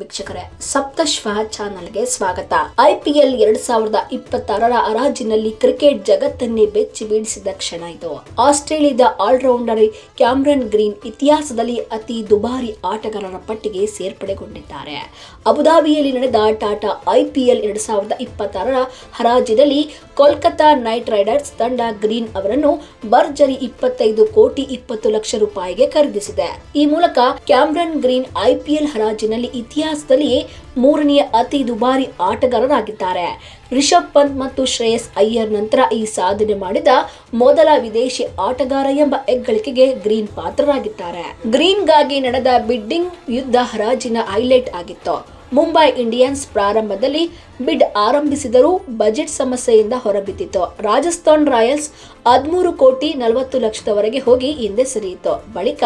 ವೀಕ್ಷಕರೇ ಸಪ್ತಶ್ವ ಚಾನಲ್ಗೆ ಸ್ವಾಗತ. ಐಪಿಎಲ್ ಎರಡ್ ಸಾವಿರದ ಇಪ್ಪತ್ತಾರರ ಹರಾಜಿನಲ್ಲಿ ಕ್ರಿಕೆಟ್ ಜಗತ್ತನ್ನೇ ಬೆಚ್ಚಿ ಬೀಳಿಸಿದ ಕ್ಷಣ ಇದು. ಆಸ್ಟ್ರೇಲಿಯಾದ ಆಲ್ರೌಂಡರ್ ಕ್ಯಾಮ್ರನ್ ಗ್ರೀನ್ ಇತಿಹಾಸದಲ್ಲಿ ಅತಿ ದುಬಾರಿ ಆಟಗಾರರ ಪಟ್ಟಿಗೆ ಸೇರ್ಪಡೆಗೊಂಡಿದ್ದಾರೆ. ಅಬುಧಾಬಿಯಲ್ಲಿ ನಡೆದ ಟಾಟಾ ಐಪಿಎಲ್ ಎರಡ್ ಸಾವಿರದ ಇಪ್ಪತ್ತಾರರ ಹರಾಜಿನಲ್ಲಿ ಕೋಲ್ಕತಾ ನೈಟ್ ರೈಡರ್ಸ್ ತಂಡ ಗ್ರೀನ್ ಅವರನ್ನು ಭರ್ಜರಿ ಇಪ್ಪತ್ತೈದು ಕೋಟಿ ಇಪ್ಪತ್ತು ಲಕ್ಷ ರೂಪಾಯಿಗೆ ಖರೀದಿಸಿದೆ. ಈ ಮೂಲಕ ಕ್ಯಾಮ್ರನ್ ಗ್ರೀನ್ ಐಪಿಎಲ್ ಹರಾಜಿನಲ್ಲಿ ಇತಿಹಾಸದಲ್ಲಿಯೇ ಮೂರನೆಯ ಅತಿ ದುಬಾರಿ ಆಟಗಾರರಾಗಿದ್ದಾರೆ. ರಿಷಬ್ ಪಂತ್ ಮತ್ತು ಶ್ರೇಯಸ್ ಅಯ್ಯರ್ ನಂತರ ಈ ಸಾಧನೆ ಮಾಡಿದ ಮೊದಲ ವಿದೇಶಿ ಆಟಗಾರ ಎಂಬ ಹೆಗ್ಗಳಿಕೆಗೆ ಗ್ರೀನ್ ಪಾತ್ರರಾಗಿದ್ದಾರೆ. ಗ್ರೀನ್ಗಾಗಿ ನಡೆದ ಬಿಡ್ಡಿಂಗ್ ಯುದ್ಧ ಹರಾಜಿನ ಹೈಲೈಟ್ ಆಗಿತ್ತು. ಮುಂಬೈ ಇಂಡಿಯನ್ಸ್ ಪ್ರಾರಂಭದಲ್ಲಿ ಬಿಡ್ ಆರಂಭಿಸಿದರೂ ಬಜೆಟ್ ಸಮಸ್ಯೆಯಿಂದ ಹೊರಬಿದ್ದಿತ್ತು. ರಾಜಸ್ಥಾನ್ ರಾಯಲ್ಸ್ ಹದಿಮೂರು ಕೋಟಿ ನಲವತ್ತು ಲಕ್ಷದವರೆಗೆ ಹೋಗಿ ಹಿಂದೆ ಸರಿಯಿತು ಬಳಿಕ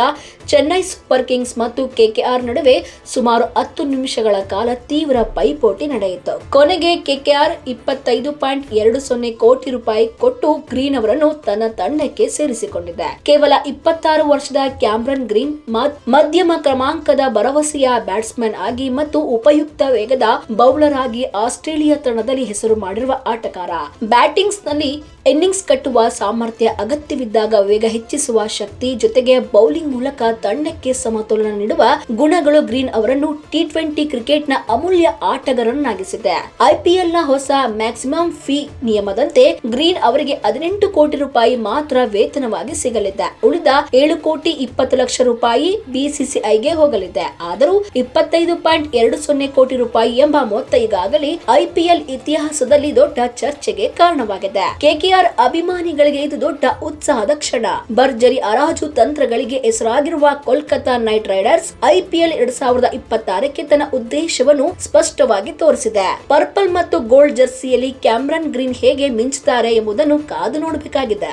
ಚೆನ್ನೈ ಸೂಪರ್ ಕಿಂಗ್ಸ್ ಮತ್ತು ಕೆಕೆಆರ್ ನಡುವೆ ಸುಮಾರು ಹತ್ತು ನಿಮಿಷಗಳ ಕಾಲ ತೀವ್ರ ಪೈಪೋಟಿ ನಡೆಯಿತು. ಕೊನೆಗೆ ಕೆಕೆಆರ್ ಇಪ್ಪತ್ತೈದು ಪಾಯಿಂಟ್ ಎರಡು ಸೊನ್ನೆ ಕೋಟಿ ರೂಪಾಯಿ ಕೊಟ್ಟು ಗ್ರೀನ್ ಅವರನ್ನು ತನ್ನ ತಂಡಕ್ಕೆ ಸೇರಿಸಿಕೊಂಡಿದೆ. ಕೇವಲ ಇಪ್ಪತ್ತಾರು ವರ್ಷದ ಕ್ಯಾಮ್ರನ್ ಗ್ರೀನ್ ಮಧ್ಯಮ ಕ್ರಮಾಂಕದ ಭರವಸೆಯ ಬ್ಯಾಟ್ಸ್ಮನ್ ಆಗಿ ಮತ್ತು ಉಪಯುಕ್ತ ವೇಗದ ಬೌಲರ್ ಆಗಿ ಆಸ್ಟ್ರೇಲಿಯಾ ತಂಡದಲ್ಲಿ ಹೆಸರು ಮಾಡಿರುವ ಆಟಗಾರ. ಬ್ಯಾಟಿಂಗ್ಸ್ನಲ್ಲಿ ಇನ್ನಿಂಗ್ಸ್ ಕಟ್ಟುವ ಸಾಮರ್ಥ್ಯ ಅಗತ್ಯವಿದ್ದಾಗ ವೇಗ ಹೆಚ್ಚಿಸುವ ಶಕ್ತಿ ಜೊತೆಗೆ ಬೌಲಿಂಗ್ ಮೂಲಕ ತಂಡಕ್ಕೆ ಸಮತೋಲನ ನೀಡುವ ಗುಣಗಳು ಗ್ರೀನ್ ಅವರನ್ನು ಟಿ ಟ್ವೆಂಟಿ ಕ್ರಿಕೆಟ್ನ ಅಮೂಲ್ಯ ಆಟಗಾರರನ್ನಾಗಿಸಿದೆ. ಐಪಿಎಲ್ನ ಹೊಸ ಮ್ಯಾಕ್ಸಿಮಮ್ ಫೀ ನಿಯಮದಂತೆ ಗ್ರೀನ್ ಅವರಿಗೆ ಹದಿನೆಂಟು ಕೋಟಿ ರೂಪಾಯಿ ಮಾತ್ರ ವೇತನವಾಗಿ ಸಿಗಲಿದೆ. ಉಳಿದ ಏಳು ಕೋಟಿ ಇಪ್ಪತ್ತು ಲಕ್ಷ ರೂಪಾಯಿ ಬಿಸಿಸಿಐಗೆ ಹೋಗಲಿದೆ. ಆದರೂ ಇಪ್ಪತ್ತೈದು ಪಾಯಿಂಟ್ ಎರಡು ಸೊನ್ನೆ ಕೋಟಿ ರೂಪಾಯಿ ಎಂಬ ಮೊತ್ತ ಈಗಾಗಲೇ ಐಪಿಎಲ್ ಇತಿಹಾಸದಲ್ಲಿ ದೊಡ್ಡ ಚರ್ಚೆಗೆ ಕಾರಣವಾಗಿದೆ. ಕೆಕೆಆರ್ ಅಭಿಮಾನಿಗಳಿಗೆ ಇದು ದೊಡ್ಡ ಉತ್ಸಾಹದ ಕ್ಷಣ. ಭರ್ಜರಿ ಹರಾಜು ತಂತ್ರಗಳಿಗೆ ಹೆಸರಾಗಿರುವ ಕೋಲ್ಕತಾ ನೈಟ್ ರೈಡರ್ಸ್ ಐಪಿಎಲ್ ಎರಡ್ ಸಾವಿರದ ಇಪ್ಪತ್ತಾರಕ್ಕೆ ತನ್ನ ಉದ್ದೇಶವನ್ನು ಸ್ಪಷ್ಟವಾಗಿ ತೋರಿಸಿದೆ. ಪರ್ಪಲ್ ಮತ್ತು ಗೋಲ್ಡ್ ಜರ್ಸಿಯಲ್ಲಿ ಕ್ಯಾಮ್ರನ್ ಗ್ರೀನ್ ಹೇಗೆ ಮಿಂಚುತ್ತಾರೆ ಎಂಬುದನ್ನು ಕಾದು ನೋಡಬೇಕಾಗಿದೆ.